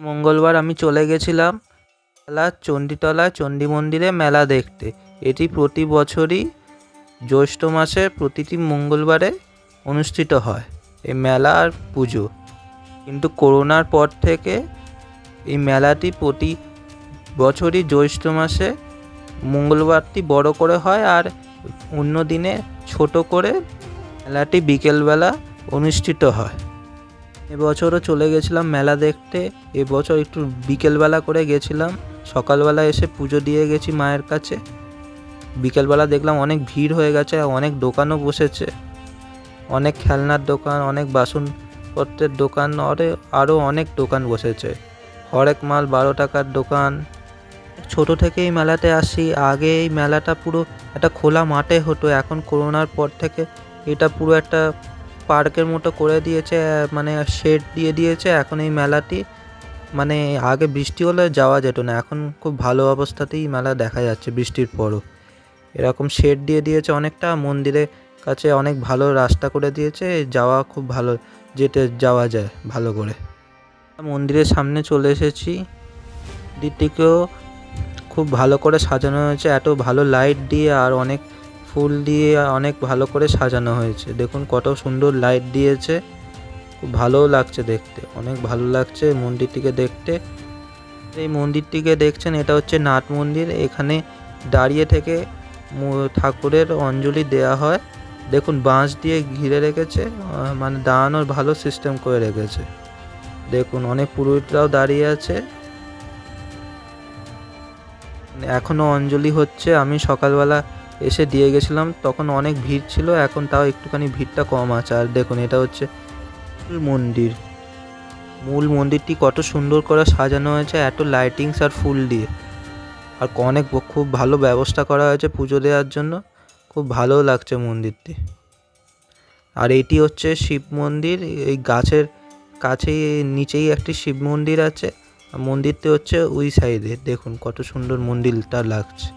মঙ্গলবার আমি চলে গেছিলাম মেলা চণ্ডীতলা চণ্ডী মন্দিরে মেলা দেখতে। এটি প্রতি বছরই জ্যৈষ্ঠ মাসের প্রতিটি মঙ্গলবারে অনুষ্ঠিত হয় এই মেলা আর পুজো। কিন্তু করোনার পর থেকে এই মেলাটি প্রতি বছরই জ্যৈষ্ঠ মাসে মঙ্গলবারটি বড় করে হয় আর অন্য দিনে ছোট করে মেলাটি বিকেলবেলা অনুষ্ঠিত হয়। এবছরও চলে গেছিলাম মেলা দেখতে। এবছর একটু বিকেলবেলা করে গেছিলাম। সকালবেলা এসে পুজো দিয়ে গেছি মায়ের কাছে। বিকেলবেলা দেখলাম অনেক ভিড় হয়ে গেছে অনেক দোকানও বসেছে। অনেক খেলনার দোকান, অনেক বাসনপত্রের দোকান, আরে আরও অনেক দোকান বসেছে। হরেক মাল, বারো টাকার দোকান। ছোট থেকে এই মেলাতে আসি। আগে এই মেলাটা পুরো একটা খোলা মাঠে হতো। এখন করোনার পর থেকে এটা পুরো একটা পার্কের মতো করে দিয়েছে মানে শেড দিয়ে দিয়েছে। এখন এই মেলাটি মানে আগে বৃষ্টি হলে যাওয়া যেত না, এখন খুব ভালো অবস্থাতেই মেলা দেখা যাচ্ছে বৃষ্টির পরও। এরকম শেড দিয়ে দিয়েছে অনেকটা মন্দিরের কাছে অনেক ভালো রাস্তা করে দিয়েছে, যাওয়া খুব ভালো, যেতে যাওয়া যায় ভালো করে। মন্দিরের সামনে চলে এসেছি দিকটিকেও খুব ভালো করে সাজানো হয়েছে, এত ভালো লাইট দিয়ে আর অনেক ফুল দিয়ে অনেক ভালো করে সাজানো হয়েছে। দেখুন কত সুন্দর লাইট দিয়েছে। খুব ভালোও লাগছে দেখতে। অনেক ভালো লাগছে মন্দিরটিকে দেখতে। এই মন্দিরটিকে দেখছেন, এটা হচ্ছে নাট মন্দির। এখানে দাঁড়িয়ে থেকে ঠাকুরের অঞ্জলি দেয়া হয়। দেখুন বাঁশ দিয়ে ঘিরে রেখেছে মানে দাঁড়ানোর ভালো সিস্টেম করে রেখেছে। দেখুন অনেক পুরোহিতরাও দাঁড়িয়ে আছে। এখনও অঞ্জলি হচ্ছে। আমি সকালবেলা এসে দিয়ে গেছিলাম, তখন অনেক ভিড় ছিল, এখন তাও একটুখানি ভিড়টা কম আছে। আর দেখুন, এটা হচ্ছে মন্দির। মূল মন্দিরটি কত সুন্দর করে সাজানো হয়েছে, এত লাইটিংস আর ফুল দিয়ে। আর অনেক খুব ভালো ব্যবস্থা করা হয়েছে পুজো দেওয়ার জন্য। খুব ভালো লাগছে মন্দিরটি। আর এটি হচ্ছে শিব মন্দির, এই গাছের কাছেই, নিচেই একটি শিব মন্দির আছে। মন্দিরটি হচ্ছে ওই সাইডে দেখুন, কত সুন্দর মন্দিরটা লাগছে।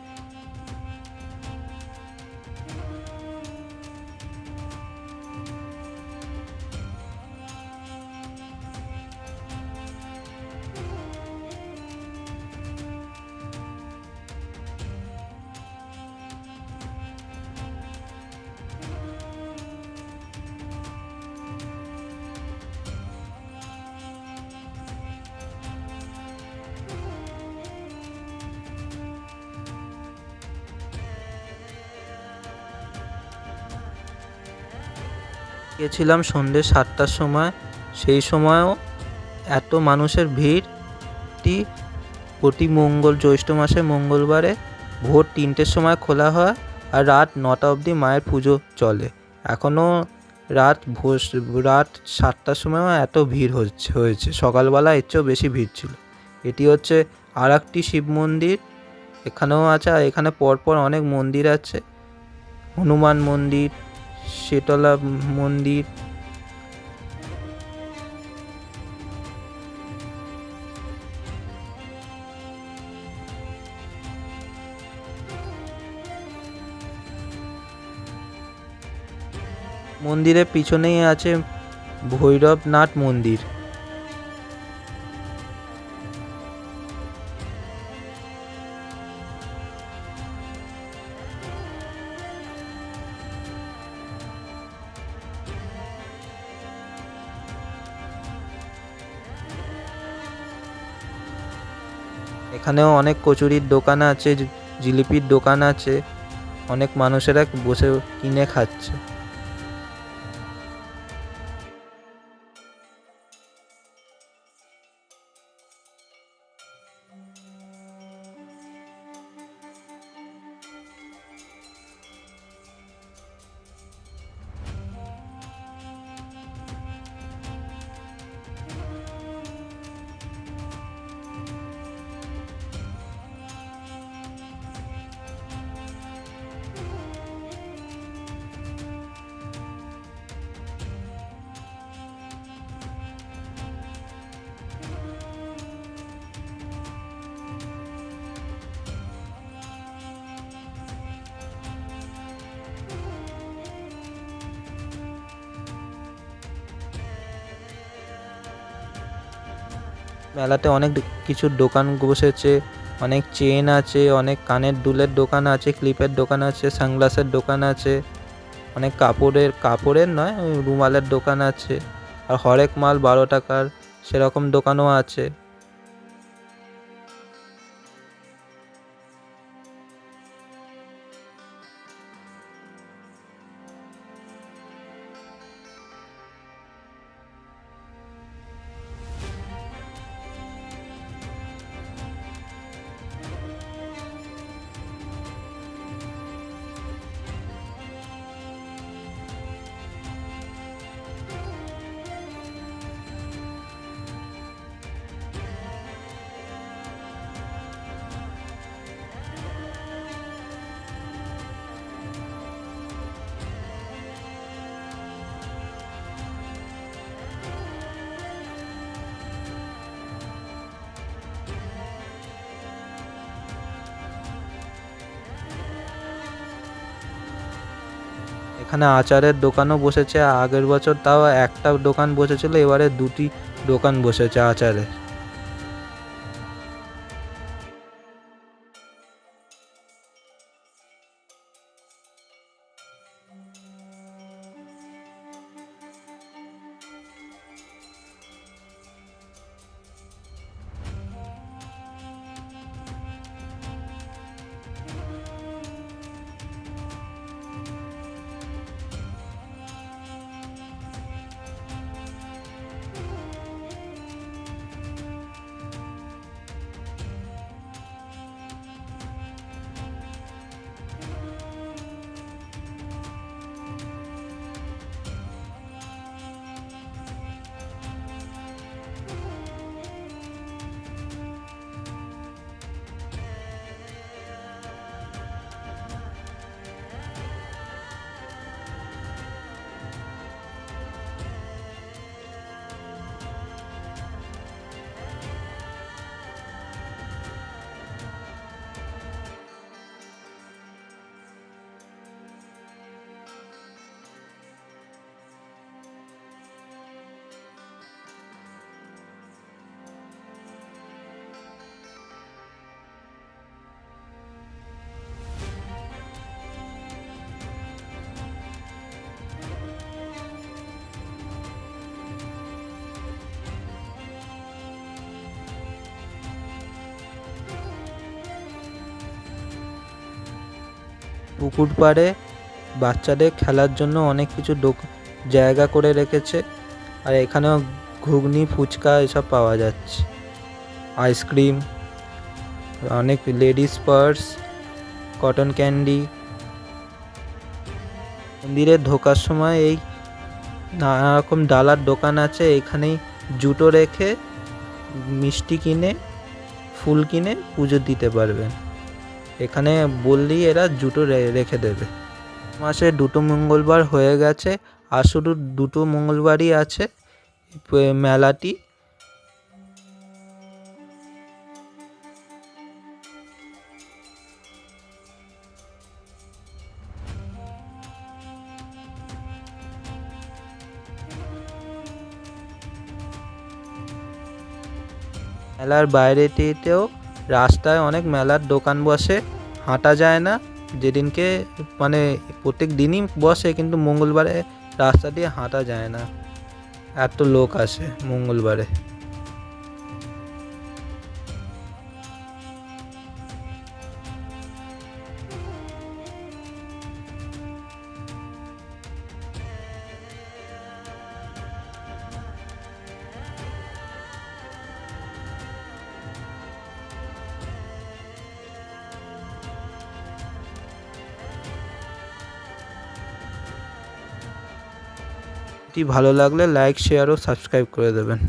গিয়েছিলাম সন্ধ্যে সাতটার সময়। সেই সময়ও এত মানুষের ভিড়টি প্রতি মঙ্গল, জ্যৈষ্ঠ মাসে মঙ্গলবারে ভোর তিনটের সময় খোলা হয় আর রাত নটা অবধি মায়ের পুজো চলে। এখনও রাত ভোর, রাত সাতটার সময়ও এত ভিড় হচ্ছে, হয়েছে। সকালবেলা এর চেয়েও বেশি ভিড় ছিল। এটি হচ্ছে আর একটি শিব মন্দির। এখানেও আছে আর এখানে পরপর অনেক মন্দির আছে। হনুমান মন্দির শীতলা মন্দির। মন্দিরের পিছনেই আছে ভৈরবনাথ মন্দির। এখানেও অনেক কচুরির দোকান আছে জিলিপির দোকান আছে। অনেক মানুষেরা বসে কিনে খাচ্ছে। মেলাতে অনেক কিছুর দোকান বসেছে, অনেক চেন আছে, অনেক কানের দুলের দোকান আছে, ক্লিপের দোকান আছে, সানগ্লাসের দোকান আছে, অনেক কাপড়ের কাপড়ের নয় রুমালের দোকান আছে, আর হরেক মাল বারো টাকার সেরকম দোকানও আছে। এখানে আচারের দোকানও বসেছে আগের বছর তাও একটা দোকান বসেছিল, এবারে দুটি দোকান বসেছে আচারের। পুকুর পাড়ে বাচ্চাদের খেলার জন্য অনেক কিছু জায়গা করে রেখেছে। আর এখানেও ঘুগনি, ফুচকা এসব পাওয়া যাচ্ছে। আইসক্রিম, অনেক লেডিস পার্স, কটন ক্যান্ডি। মন্দিরে ঢোকার সময় এই নানা রকম ডালার দোকান আছে, এখানেই জুতো রেখে মিষ্টি কিনে, ফুল কিনে পুজো দিতে পারবেন। এখানে বললেই এরা রে- রেখে দেবে। মাসে দুটো মঙ্গলবার হয়ে গেছে, আর শুধু দুটো মঙ্গলবারই আছে মেলাটি। মেলার বাইরেটিতেও রাস্তায় অনেক মেলার দোকান বসে, হাঁটা যায় না। যেদিনকে মানে প্রত্যেক দিনই বসে, কিন্তু মঙ্গলবারে রাস্তা দিয়ে হাঁটা যায় না। এত লোক আসে মঙ্গলবারে। এটি ভালো লাগলে লাইক শেয়ার ও সাবস্ক্রাইব করে দেবেন।